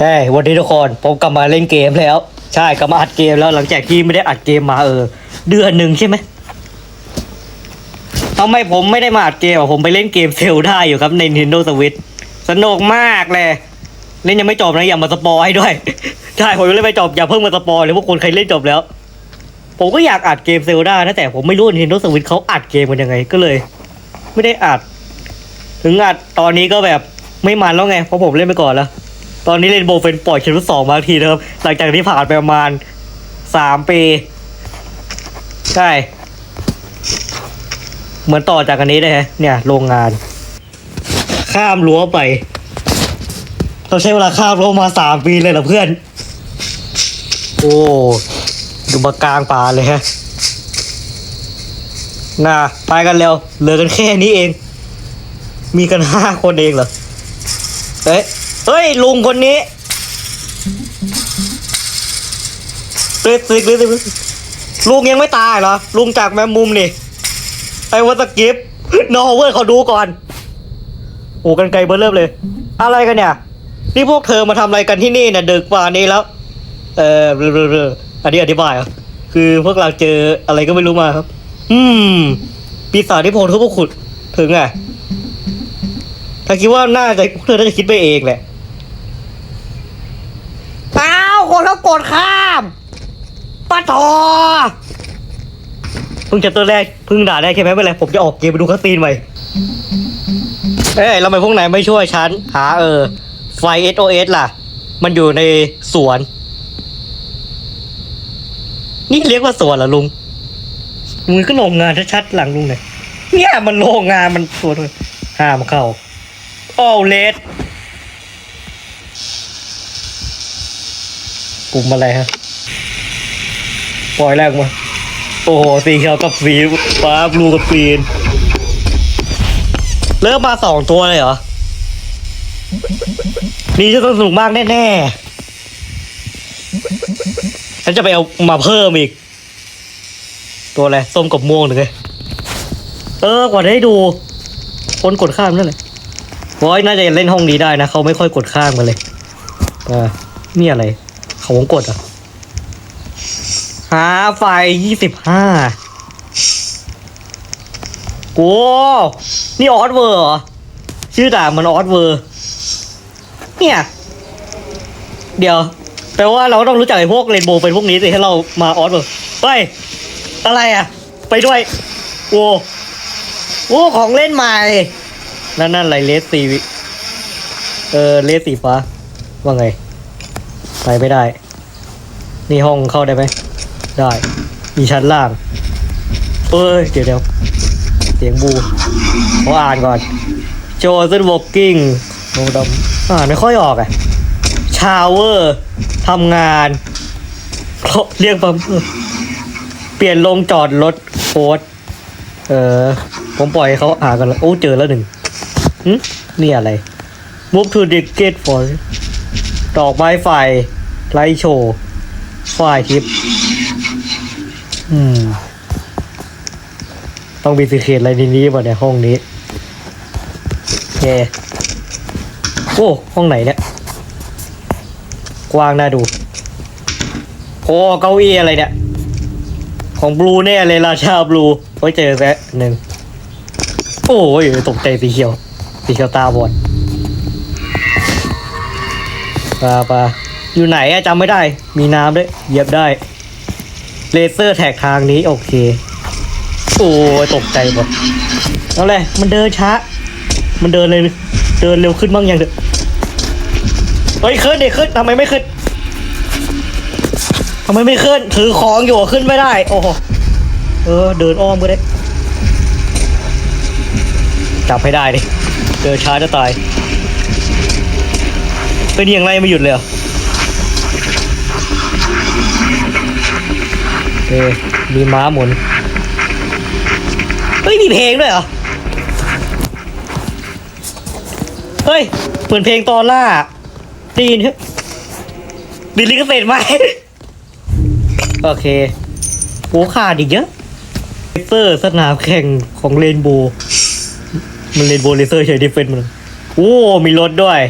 เฮ้ยวันนี้ทุกคนผมกลับมาเล่นเกมแล้ว ใช่กลับมาอัดเกมแล้วหลังจากที่ไม่ได้อัดเกมมาเออ เดือนหนึ่งใช่ไหมทำไมผมไม่ได้มาอัดเกมผมไปเล่นเกมเซลได้อยู่ครับใน Nintendo Switch สนุกมากเลยเล่นยังไม่จบนะอย่ามาสปอยให้ด้วยใช่ผมยังเล่นไม่จบอย่าเพิ่งมาสปอยเลยพวกคนใครเล่นจบแล้ว ผมก็อยากอัดเกมเซลได้นะแต่ผมไม่รู้ Nintendo Switch เขาอัดเกมกันยังไงก็เลย ไม่ได้อัด ถึงอัดตอนนี้ก็แบบไม่มันแล้วไงเพราะผมเล่นไปก่อนแล้ว ตอนนี้เล่นโบว์เฟนปล่อยเชนสองมาทีนะครับหลังจากที่ผ่านไปประมาณสามปี ใช่ เหมือนต่อจากอันนี้เลยฮะเนี่ย โรงงาน ข้ามรั้วไป เราใช้เวลาข้ามรั้วมาสามปีเลยเหรอเพื่อน โอ้ดูมากลางป่าเลยฮะน่ะไปกันเร็วเหลือกันแค่นี้เอง มีกันห้าคนเองเหรอเฮ้ย เฮ้ย ลุงคนนี้ตึ๊ดตึ๊ดตึ๊ดตึ๊ดลุงยังไม่ตายเหรอ ลุงจากแมมมุมนี่ไอ้วัตกิฟนอเวอร์เขาดูก่อนโอ้กันไกลเบอร์เริ่มเลย อะไรกันเนี่ย นี่พวกเธอมาทำอะไรกันที่นี่เนี่ยดึกป่านี้แล้ว เออเรื่อๆๆอันนี้อธิบายอะคือพวกเราเจออะไรก็ไม่รู้มาครับ อืม ปีศาจที่โพลทุกพวกขุดถึงไงถ้าคิดว่าน่าจะพวกเธอน่าจะคิดไปเองแหละอ้าว คนเขากดข้ามปะทอเพิ่งจะตัวแรกเพิ่งด่าได้แค่ไหมไม่เป็นไรผมจะออกเกมไปดูคัสซีนใหม่เอ้ยแล้วทำไมพวกนายไม่ช่วยฉัน หาเออ ไฟ SOS ล่ะ มันอยู่ในสวน นี่เรียกว่าสวนเหรอลุงมึงก็โรงงานชัดๆหลังลุงเลยเนี่ยมันโรงงานมันสวนเลยห้ามเข้าโอ้ ปุ่มอะไรฮะ ปล่อยแรกมา โอ้โห สีเขียวกับสีฟ้าบลูกับกรีนเริ่มมาสองตัวเลยเหรอ นี่จะต้องสนุกมากแน่ๆ ฉันจะไปเอามาเพิ่มอีก ตัวอะไร ส้มกับม่วงหรือไง เออ กว่าจะได้ดู คนกดข้ามนั่นแหละบอยน่าจะเล่นห้องนี้ได้นะ เขาไม่ค่อยกดข้างมาเลย อ่า นี่อะไร เขาวงกดอะหาไฟยี่สิบห้าโอ้นี่ออสเวอร์เหรอ ชื่อด่างมันออสเวอร์ เนี่ย เดี๋ยวแปลว่าเราต้องรู้จักไอ้พวกเรนโบว์เป็นพวกนี้สิให้เรามาออสเวอร์เฮ้ยอะไรอะ ไปด้วยโอ้โอ้ของเล่นใหม่ นั่นนั่นอะไรเลสสีเออเลสสีฟ้าว่าไง ไปไม่ได้ นี่ห้องเข้าได้ไหม ได้ มีชั้นล่าง เอ้ย เดี๋ยวเดี๋ยวเสียงบูขออ่านก่อน โจเซนวอ k กิ้งโมดมอ่านไม่ค่อยออกอะ ชาวเวอร์ทำงานเรียกปั๊มเปลี่ยนลงจอดรถโคดเออ ผมปล่อยเขาอ่านกันแล้วโอ้ เจอแล้วหนึ่งนี่อะไร Move to the gate for ดอกไม้ไฟไลท์โชว์ไฟทิปอืม ต้องมีสิเคตอะไรในนี้ป่ะเนี่ยห้องนี้โอเคโอ้ ห้องไหนเนี่ย กว้างน่าดู โอ้ เก้าอี้อะไรเนี่ย ของบลูแน่เลยราชาบลูไว้เจอแซะหนึ่ง โอ้ยตกใจสีเขียว สีเขียวตาบอด ปลาปลาอยู่ไหนอะจำไม่ได้ มีน้ำด้วยเหยียบได้ เลเซอร์แท็กทางนี้โอเค โอ้ยตกใจหมดเอาเลยมันเดินช้า มันเดินเลยเดินเร็วขึ้นบ้างยังเถอะเฮ้ยขึ้นเด็กขึ้นทำไมไม่ขึ้นทำไมไม่ขึ้น ถือของอยู่ขึ้นไม่ได้ โอ้โหเออ เดินอ้อมก็ได้ จับให้ได้ดิ เดินช้าจะตาย เป็นอย่างไรไม่หยุดเลยเหรอเออมีม้าหมุน เฮ้ย มีเพลงด้วยเหรอ เฮ้ยเหมือนเพลงตอนล่าไดีนเฮ้ยดิลิกเสร็จไหม โอเคโอ้ขาดอีกเยอะเลเซอร์สนามแข่งของเรนโบว์มันเรนโบว์เลเซอร์ใช้ดิเฟนมัน โอ้ มีรถด้วย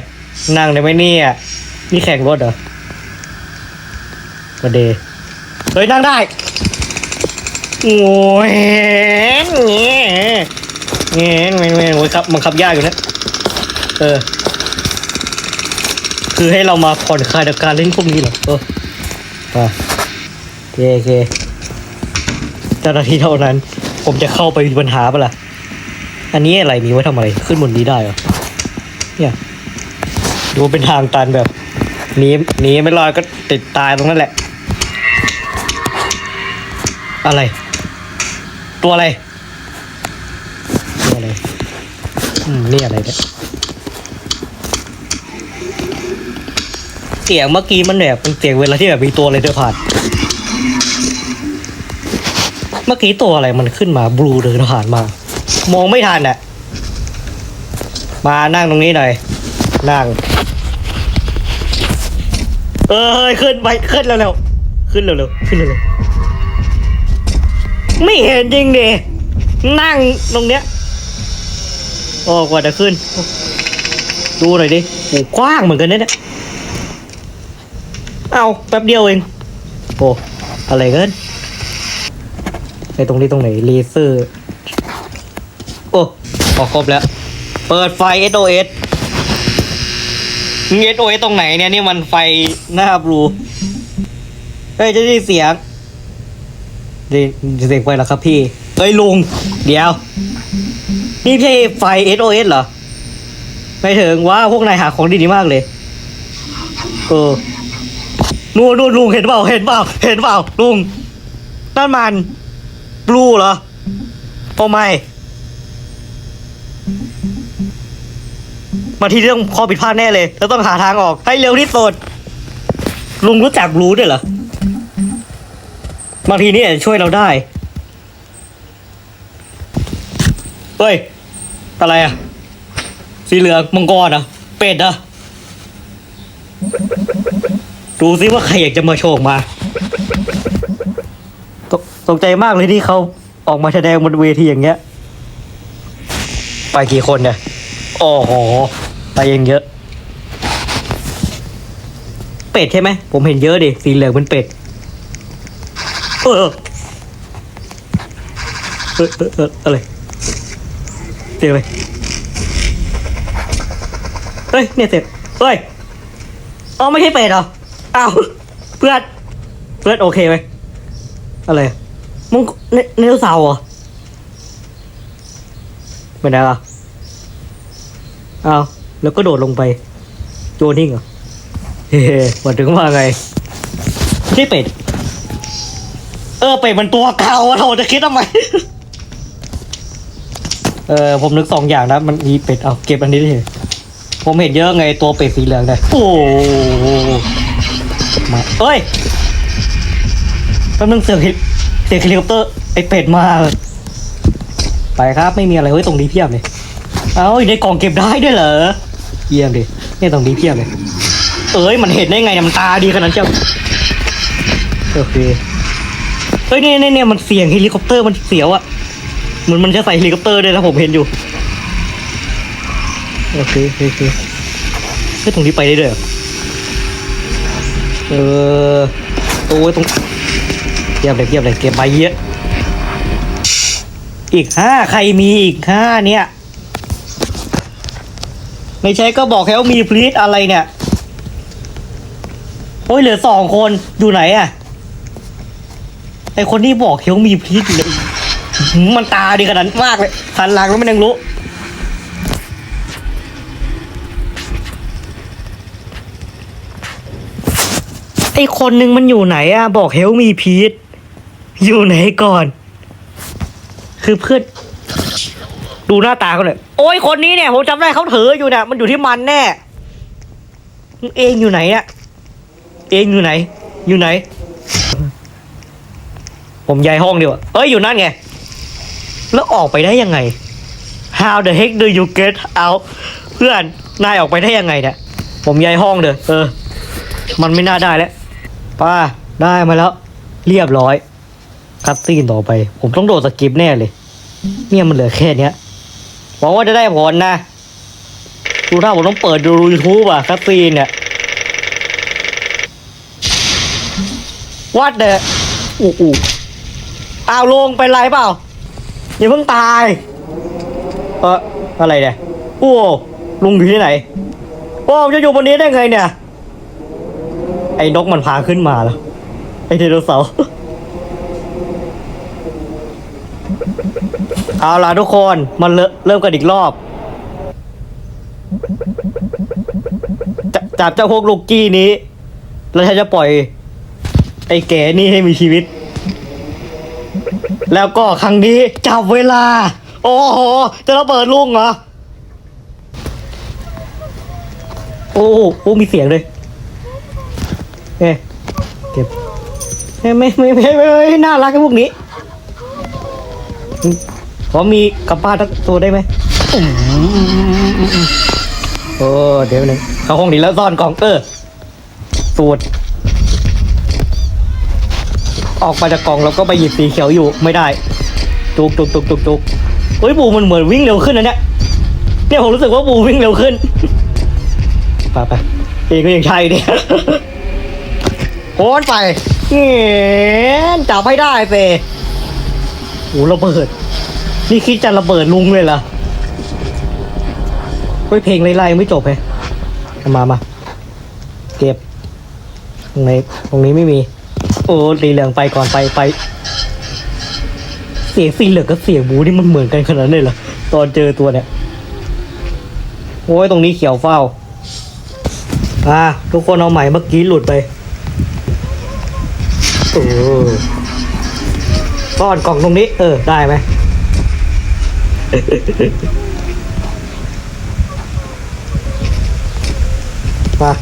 นั่งได้ไหมเนี่ย นี่แข่งรถเหรอมาเดเฮ้ย นั่งได้ โอ้ยเงี้ยเงี้ยเงี้ยเงี้ยโอ้ยครับมันขับยากอยู่นะ เออ คือให้เรามาผ่อนคลายจากการเล่นพวกนี้เหรอเอออะโอเคโอเคเจ้าหน้าที่เท่านั้น ผมจะเข้าไปมีปัญหาปะล่ะ อันนี้อะไรมีไว้ทำอะไร ขึ้นบนนี้ได้เหรอ เนี่ย ดูเป็นทางตันแบบหนีหนีไม่รอดก็ติดตายตรงนั้นแหละ อะไร ตัวอะไร ตัวอะไรอืมนี่อะไรเนี่ยเสียงเมื่อกี้มันแบบเป็นเสียงเวลาที่แบบมีตัวอะไรเดินผ่าน เมื่อกี้ตัวอะไรมันขึ้นมาบลูเดินผ่านมา มองไม่ทันอะ มานั่งตรงนี้หน่อย นั่ง เออเฮ้ยขึ้นไปขึ้นเร็วๆขึ้นเร็วๆขึ้นเร็วๆไม่เห็นจริงดินั่งตรงเนี้ยโอ้กว่าจะขึ้น ดูหน่อยดิโอ้กว้างเหมือนกันเนี่ยเอาแป๊บเดียวเองโอ้อะไรกันไอตรงนี้ตรงไหนเลเซอร์โอ้พอครบแล้ว เปิดไฟ SOS มี SOS ตรงไหนเนี่ยนี่มันไฟหน้าบลูเฮ้ยจะได้เสียงได้เสียงไฟแล้วครับพี่เฮ้ยลุง เดี๋ยว นี่ไม่ใช่ไฟ SOS เอสเหรอไม่ถึงว่าพวกนายหาของดีๆมากเลยเออนู่นนู่นลุงเห็นเปล่าเห็นเปล่าเห็นเปล่าลุงนั่นมันบลูเหรอโอ้ไม่ มาที่เรื่องข้อผิดพลาดแน่เลย แล้วต้องหาทางออก ให้เร็วที่สุด ลุงรู้จักบลูด้วยเหรอ บางทีนี่อาจจะช่วยเราได้ เฮ้ย อะไรอะสีเหลืองมังกรอะเป็ดอะดูซิว่าใครอยากจะมาโชว์มาตกตกใจมากเลยที่เขาออกมาแสดงบนเวทีอย่างเงี้ย ไปกี่คนเนี่ย โอ้โห ไปยังเยอะ เป็ดใช่ไหม ผมเห็นเยอะดิ สีเหลืองเป็นเป็ด เออเออเออเอออะไรเสียงอะไรเฮ้ย เนี่ยเสียงเฮ้ยอ๋อไม่ใช่เป็ดเหรออ้าวเพื่อน เพื่อนโอเคไหมอะไรมึงเนเนลเสาร์เหรอไม่ได้หรอ อ้าวแล้วก็โดดลงไป โจนิ่งเหรอ เฮ้มาถึงว่าไงใช่เป็ด เออเป็ดมันตัวเก่าอะโถจะคิดทำไม เออผมนึกสองอย่างนะ มันมีเป็ด เอาเก็บอันนี้ดิผมเห็นเยอะไงตัวเป็ดสีเหลืองเลยโอ้มาเอ้ยแป๊บนึงเสียงเฮลิเสียงเฮลิคอปเตอร์ไอเป็ดมา ไปครับไม่มีอะไรเฮ้ยตรงนี้เพียบเลย เอาอยู่ในกล่องเก็บได้ด้วยเหรอเยี่ยมดิเนี่ยตรงนี้เพียบเลย เอ้ยมันเห็นได้ไงเนี่ยมันตาดีขนาดนั้นเจ้าโอเคเฮ้ยเนี่ยเนี่ยเนี่ยมันเสียงเฮลิคอปเตอร์มันเสียวอะเหมือนมันจะใส่เฮลิคอปเตอร์ด้วยนะผมเห็นอยู่โอเคโอเคโอเคเฮ้ยตรงนี้ไปได้ด้วยเหรอเออโอ้ยตรงเยียบเลยเยียบเลยเก็บใบเยอะอีกห้าใครมีอีกห้าเนี่ย ไม่ใช่ก็บอกแค่ว่ามีพลีทอะไรเนี่ย โอ้ยเหลือสองคนอยู่ไหนอะไอคนที่บอกเขามีพลีทเลยมันตาดีขนาดมากเลยหันหลังแล้วมันยังรู้ไอคนหนึ่งมันอยู่ไหนอะบอกเฮลมีพีทอยู่ไหนก่อน คือเพื่อนดูหน้าตาเขาเลย โอ้ยคนนี้เนี่ยผมจำได้เขาถืออยู่เนี่ยมันอยู่ที่มันแน่เองอยู่ไหนอะเองอยู่ไหน อยู่ไหน ผมย้ายห้องดีกว่าเอ้ยอยู่นั่นไง แล้วออกไปได้ยังไง How the heck do you get out เพื่อนนายออกไปได้ยังไงเนี่ยผมย้ายห้องเด้อเออ มันไม่น่าได้แล้วป้าได้มาแล้ว เรียบร้อย คัดซีนต่อไป ผมต้องโดดสกิปแน่เลย เนี่ยมันเหลือแค่เนี้ย หวังว่าจะได้ผลนะ ดูถ้าผมต้องเปิดดูยูทูบอะคัตซีนเนี่ยวัดเดะอู้อู้อ้าวลงไปไรเปล่า อย่าเพิ่งตาย เอออะไรเนี่ยอู้ลุงอยู่ที่ไหนโอ้จะอยู่บนนี้ได้ไงเนี่ย ไอ้นกมันพาขึ้นมาแล้ว ไอ้เดโรเซล เอาล่ะทุกคนมันเริ่มเริ่มกันอีกรอบจะจับเจ้าพวกลูกกี้นี้ แล้วฉันจะปล่อย ไอ้แก่นี่ให้มีชีวิต แล้วก็ครั้งนี้จับเวลา โอ้โห จะระเบิดลุงเหรอ โอ้โหโอ้มีเสียงเลยเอ๊เก็บไม่ไม่ไม่ไม่ไม่ไม่น่ารักไอ้พวกนี้ ขอมีกระป้าทักตัวได้ไหมโอ้เดี๋ยวหนึงเข้าห้องนี้แล้วซ่อนกล่องเออสูตร ออกมาจากกล่องแล้วก็ไปหยิบสีเขียวอยู่ไม่ได้จุกจุกจุกจุกจุกเฮ้ยบูมันเหมือนวิ่งเร็วขึ้นนะเนี่ยเนี่ยผมรู้สึกว่าบูวิ่งเร็วขึ้นไปไปเองก็ยังใช่เนี่ยโอนไปเงี้ยจับให้ได้เปโอ้ระเบิด นี่คิดจะระเบิดลุงเลยเหรอเฮ้ยเพลงไล่ๆยังไม่จบเลยมามา เก็บตรงไหนตรงนี้ไม่มี โอ้สีเหลืองไปก่อนไปไป เสียงสีเหลืองกับเสียงบูนี่มันเหมือนกันขนาดนั้เหรอตอนเจอตัวเนี่ยโอ้ยตรงนี้เขียวเฝ้าอ่าทุกคนเอาใหม่เมื่อกี้หลุดไปเออซ่อนกล่องตรงนี้ เออ ได้ไหม มา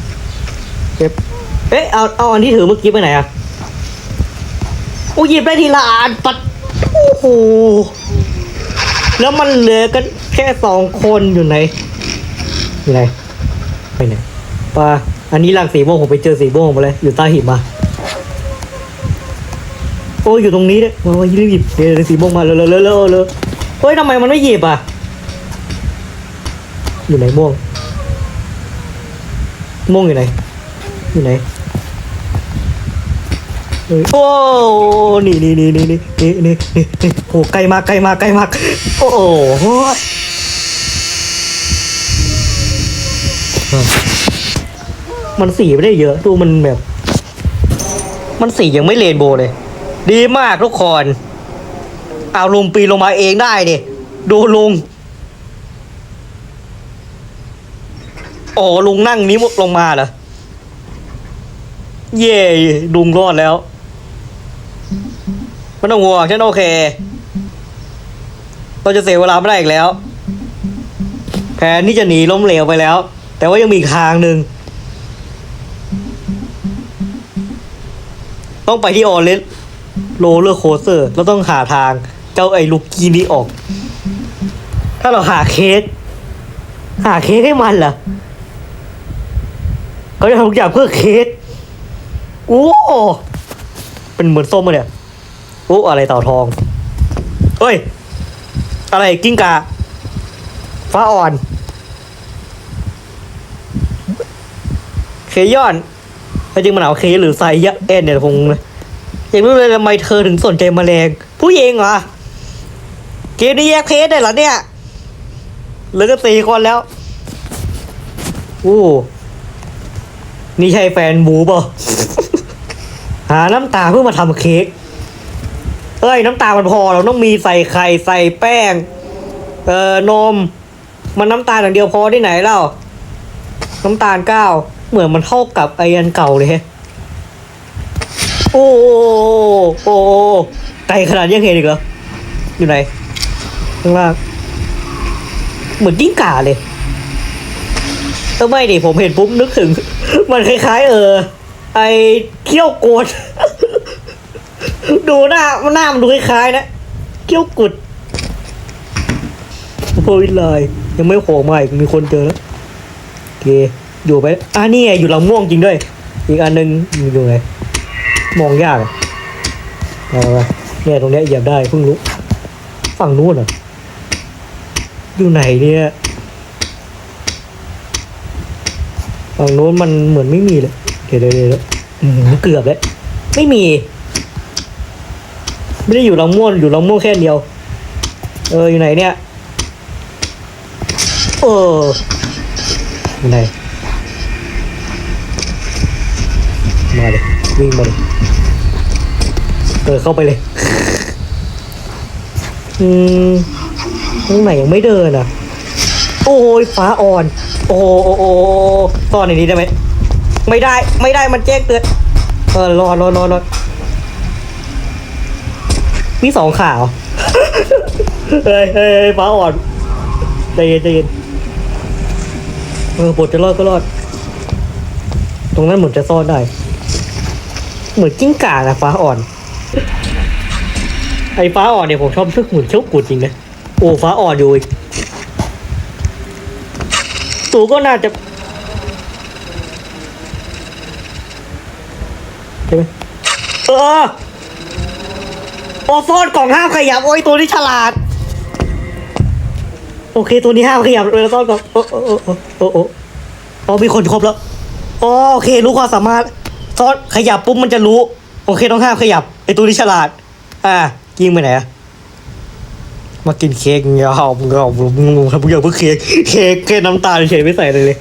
เก็บเอ๊ะเอาเอาอันที่ถือเมื่อกี้ไปไหนอะโอ้หยิบได้ทีละอันปัดโอ้โหแล้วมันเหลือกันแค่สองคนอยู่ไหนอยู่ไหนไปไหนปลาอันนี้หลังสีม่วงผมไปเจอสีม่วงมาเลย อยู่ใต้หิมะโอ้ยอยู่ตรงนี้เนี่ยมามารีบหยิบเดี๋ยวสีม่วงมาเร็วเร็วเร็วเร็วเร็ว ฮ้ยทำไมมันไม่หยิบอะ อยู่ไหนม่วง ม่วงอยู่ไหน อยู่ไหนโอ้นี่นี่นี่นี่นี่นี่นี่นี่โอ้ไกลมากไกลมากไกลมาก โอ้โหมันสีไม่ได้เยอะ ดูมันแบบ มันสียังไม่เรนโบว์เลย ดีมากทุกคน เอาลุงปีนลงมาเองได้ดิดูลุง โอ้ลุงนั่งนี้ลงมาเหรอ เย่ลุงรอดแล้วไม่ต้องห่วงฉันโอเค เราจะเสียเวลาไม่ได้อีกแล้ว แผนที่จะหนีล้มเหลวไปแล้ว แต่ว่ายังมีทางหนึ่ง ต้องไปที่ออเรนโรลเลอร์โคสเตอร์เราต้องหาทาง เจ้าไอ้ลูกกี้นี้ออก ถ้าเราหาเค้กหาเค้กให้มันเหรอเขาจะทำทุกอย่างเพื่อเค้กโอ้เป็นเหมือนส้มเลยโอ้อะไรเต่าทองเฮ้ย อะไรกิ้งกา ฟ้าอ่อน เคยอนแต่จริงมันเอาเคหรือไซยะเอ็นเนี่ยคงเลยอยากรู้เลยทำไมเธอถึงสนใจแมลงผู้หญิงเหรอ เกมนี้แยกเพศได้เหรอเนี่ยเหลือก็สี่คนแล้วโอ้นี่ใช่แฟนหมูเปล่าหาน้ำตาลเพื่อมาทำเค้กเอ้ยน้ำตาลมันพอเราต้องมีใส่ไข่ใส่แป้ง เอ่อนม มันน้ำตาลอย่างเดียวพอที่ไหนเล่า น้ำตาลเก้าเหมือนมันเท่ากับไออันเก่าเลยแฮะโอ้โอ้โอ้ไกลขนาดยังเห็นอีกเหรออยู่ไหน ข้างล่าง เหมือนกิ้งก่าเลยเออไม่ดิผมเห็นปุ๊บนึกถึง มันคล้ายๆ เออ ไอเขี้ยวโกดดูหน้าหน้ามันดูคล้ายๆนะเขี้ยวกุดโพวิไลน์ยังไม่โผล่มาอีกมีคนเจอแล้วโอเคอยู่ไปอะนี่ไงอยู่ลำม่วงจริงด้วย อีกอันหนึงอยู่ไหนมองยากอะเอาไปเนี่ยตรงเนี้ยเหยียบได้เพิ่งรู้ ฝั่งนู้นเหรอ อยู่ไหนเนี่ยฝั่งนู้นมันเหมือนไม่มีเลยเดี๋ยวเดี๋ยวเดี๋ยวอืมเกือบแล้วไม่มี ไม่ได้อยู่ลำม่วนอยู่ลำม่วนแค่เดียว เอออยู่ไหนเนี่ยเอออยู่ไหนมาเลยวิ่งมาเลยเออเข้าไปเลย อืม ตรงไหนยังไม่เดินอะ โอ้ยฟ้าอ่อน โอ้โหโอ้โหซ่อนในนี้ได้ไหมไม่ได้ไม่ได้มันแจ้งเตือนเออรอรอรอรอมีสองข่าวเฮ้ยเฮ้ยฟ้าอ่อนใจเย็นใจเย็นเออบทจะรอดก็รอด ตรงนั้นเหมือนจะซ่อนได้ เหมือนกิ้งก่านะฟ้าอ่อน ไอ้ฟ้าอ่อนเนี่ยผมชอบซึกเหมือนเขี้ยวกุดจริงนะ โอ้ฟ้าอ่อนอยู่อีกตูก็น่าจะใช่ไหมเออโอซอนกล่องห้ามขยับ โอ้ยตัวนี้ฉลาด โอเค ตัวนี้ห้ามขยับเลยซ่อนกล่องโอ้โอ้โอ้โอ้โอ้โอ้มีคนครบแล้วอ๋อโอเค รู้ความสามารถซอนขยับปุ๊บมันจะรู้ โอเค ต้องห้ามขยับไอตัวนี้ฉลาด อ่ายิงไปไหนอะ มากินเค้กเงี้ยเอามึงเอามึงมึงทำมึงอย่างเพื่อเค้กเค้กแค่น้ำตาลเฉยไม่ใส่เลยเลย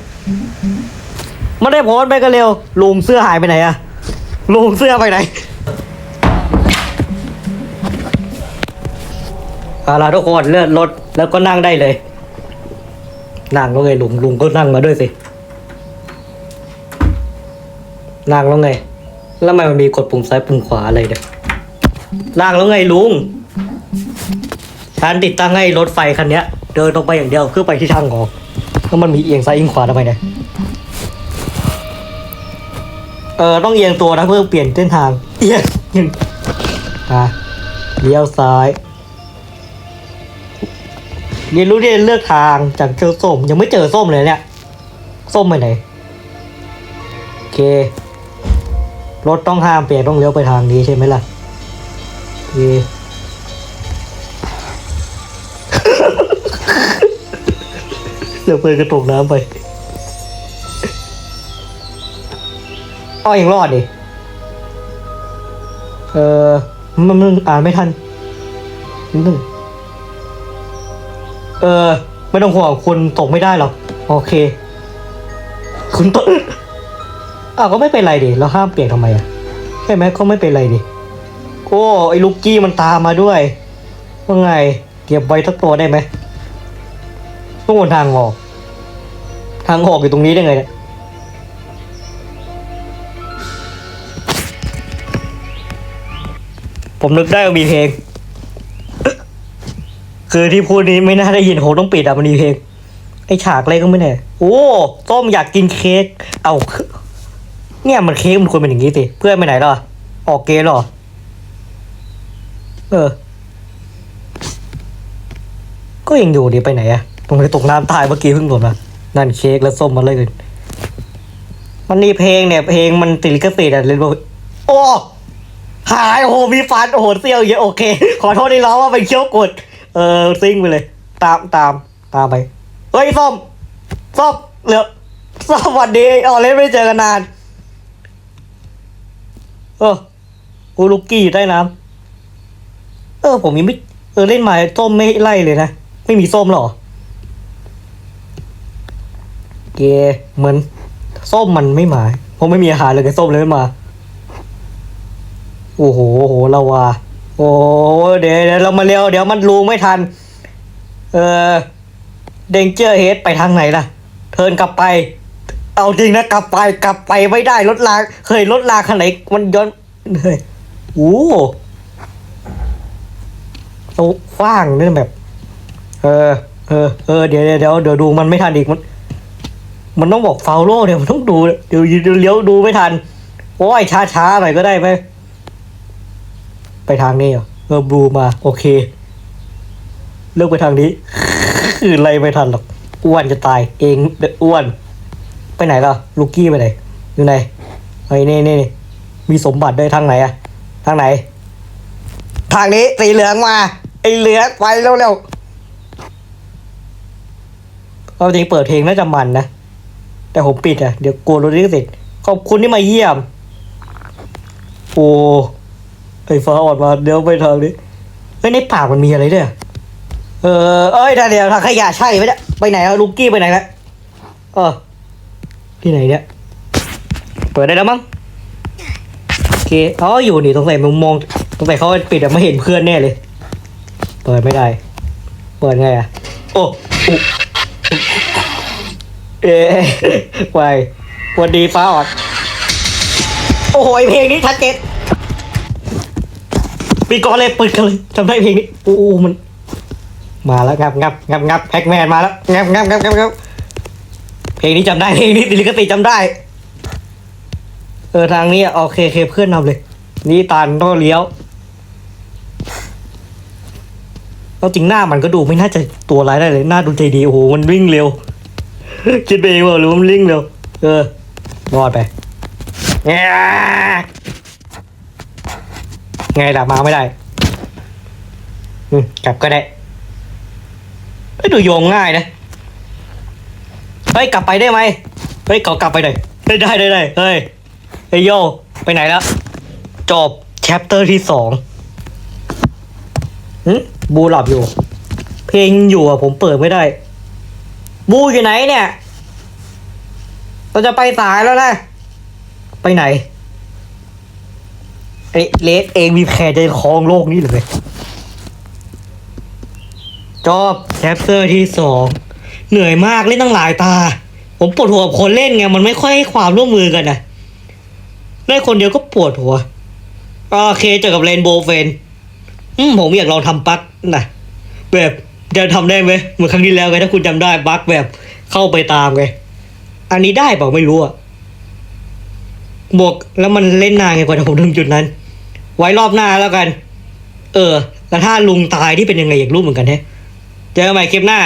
ไม่ได้โพสต์ไปกันเร็วลุงเสื้อหายไปไหนอะลุงเสื้อไปไหนเอาล่ะทุกคนเลื่อนรถแล้วก็นั่งได้เลย นั่งแล้วไงลุงลุงก็นั่งมาด้วยสิ นั่งแล้วไง แล้วทำไมมันมีกดปุ่มซ้ายปุ่มขวาอะไรเนี่ยนั่งแล้วไงลุง ฉันติดตั้งให้รถไฟคันเนี้ย เดินตรงไปอย่างเดียวเพื่อไปที่ทางออกแล้วมันมีเอียงซ้ายเอียงขวาทำไมเนี่ยเออต้องเอียงตัวนะเพื่อเปลี่ยนเส้นทาง เอียงอะเลี้ยวซ้ายเรียนรู้ที่จะเลือกทางจากเจอส้มยังไม่เจอส้มเลยเนี่ย ส้มไปไหนโอเครถต้องห้ามเปลี่ยนต้องเลี้ยวไปทางนี้ใช่ไหมล่ะโอเค เดี๋ยวเพื่อนกระตกน้ำไปอ้อยังรอดดิเออมันมันอ่านไม่ทันนิดนึงเออ ไม่ต้องห่วงคุณตกไม่ได้หรอก โอเค คุณตกอ้าวก็ไม่เป็นไรดิเราห้ามเปลี่ยนทำไมอะใช่ไหมก็ไม่เป็นไรดิโอ้ไอ้ลูกกี้มันตามมาด้วยว่าไง เก็บไว้ทักตัวได้ไหม ต้องวนทางออก ทางออกอยู่ตรงนี้ได้ไงเนี่ยผมนึกได้ว่ามีเพลง คือที่พูดนี้ไม่น่าได้ยินโหต้องปิดอะมันมีเพลงไอฉากอะไรก็ไม่แน่โอ้ต้มอยากกินเค้กเอาเนี่ยมันเค้กมันควรเป็นอย่างนี้สิเพื่อนไปไหนล่ะออกเกมหรอ เออ ก็ยังอยู่ดีไปไหนอะ ตรงนี้ตกน้ำตายเมื่อกี้เพิ่งหล่นมานั่นเค้กแล้วส้มมาเลยกันมันนี่เพลงเนี่ย เพลงมันติดลิขสิทธิ์อะเลยบอกโอ้หายโอ้โหมีฟันโอ้โหเซี่ยวเยอะโอเค ขอโทษที่ร้องว่าเป็นเคี้ยวกด เออซิ่งไปเลย ตามตามตามไปเฮ้ยส้มส้มเหลือส้มวัสดีอ๋อเล่นไม่เจอกันนาน เออกูลูกกี้อยู่ใต้น้ำเออ ผมยังไม่เออเล่นมาส้มไม่ไล่เลยนะ ไม่มีส้มหรอ เกเหมือนส้มมันไม่มาเพราะไม่มีอาหารเลยไงส้มเลยไม่มา โอ้โหโอ้โหเราว่า โอ้เดี๋ยวเดี๋ยวเรามาเร็วเดี๋ยวมันรูไม่ทัน เออเดนเจอร์เฮดไปทางไหนล่ะ เทิร์นกลับไป เอาจริงนะกลับไปกลับไปไม่ได้รถลาเคยรถลาคันไหนมันย้อนเฮ้ยโอ้โอ้กว้างนี่แบบ เออเออเออเดี๋ยวเดี๋ยวเดี๋ยวดูมันไม่ทันอีกมัน มันต้องบอกฟาวโลเดี๋ยมันต้องดูเดี๋ยวเลี้ยวดูไม่ทันโอ้ยช้าช้าๆหน่อยก็ได้ไหมไปทางนี้เหรอเออบลูมา โอเค เลือกไปทางนี้ คืออะไรไม่ทันหรอกอ้วนจะตาย เองเด็กอ้วน ไปไหนล่ะ ลูกกี้ไปไหนอยู่ไหนไอ้นี่นี่มีสมบัติด้วยทางไหนอะทางไหน ทางนี้สีเหลืองมาไอ้เหลืองไปเร็วๆเอาจริงเปิดเพลงน่าจะมันนะ แต่ผมปิดอะ เดี๋ยวกลัวรถลิขสิทธิ์ขอบคุณที่มาเยี่ยม โอ้ไอ้ฟ้าออกมาเดี๋ยวไปทางนี้เฮ้ยในปากมันมีอะไรด้วยเออเอ้ยเดี๋ยวทางขยะใช่ไหมเนี่ยไปไหนแล้วลูกกี้ไปไหนล้วเออที่ไหนเนี่ยเปิดได้แล้วมั้งโอเคอ๋ออยู่นี่ตรงไหนมุมมองตรงไหนเขาปิดอะไม่เห็นเพื่อนแน่เลย เปิดไม่ได้ เปิดไงอะโอ้ เอ๊ะไปสวันดีฟ้าออด โอ้โหไอ้เพลงนี้ชัดเจนปีก่อนเลยเปิดกันเลยจำได้เพลงนี้โอ้โหมัน มาแล้วงับงับงับงับแพ็กแมนมาแล้วงับงับงับงับงับเพลงนี้จำได้เพลงนี้ดิลิกติจำได้ เออทางนี้อะโอเคโอเคเพื่อนนำเลย นี่ตันต้องเลี้ยวเอาจริงหน้ามันก็ดูไม่น่าจะตัวร้ายได้เลยหน้าดูใจดีโอ้โหมันวิ่งเร็ว คิดไปเองว่าหรือมันวิ่งเร็วเออรอดไปแง่ไงล่ะมาไม่ได้กลับก็ได้เฮ้ยดูโยงง่ายนะเฮ้ยกลับไปได้ไหมเฮ้ยขอกลับไปหน่อยได้ได้ได้เฮ้ยเฮ้ยโยไปไหนแล้วจบแชปเตอร์ที่สองบูหลับอยู่ เพลงอยู่อะผมเปิดไม่ได้ บูอยู่ไหนเนี่ย เราจะไปสายแล้วนะ ไปไหนไอเลสเองมีแผนจะครองโลกนี้เลยจบแชปเตอร์ที่สองเหนื่อยมากเล่นตั้งหลายตา ผมปวดหัวกับคนเล่นไง มันไม่ค่อยให้ความร่วมมือกันนะได้คนเดียวก็ปวดหัว โอเคเจอกับเรนโบว์เฟน อืมผมอยากลองทำปั๊กนะแบบ จะทำได้ไหมเหมือนครั้งที่แล้วไงถ้าคุณจำได้ปลั๊กแบบเข้าไปตามไงอันนี้ได้เปล่าไม่รู้อะบวกแล้วมันเล่นนานไงกว่าจะผมถึงจุดนั้น ไว้รอบหน้าแล้วกัน เออ แล้วถ้าลุงตายที่เป็นยังไงอยากรู้เหมือนกันแฮะเจอกันใหม่คลิปหน้า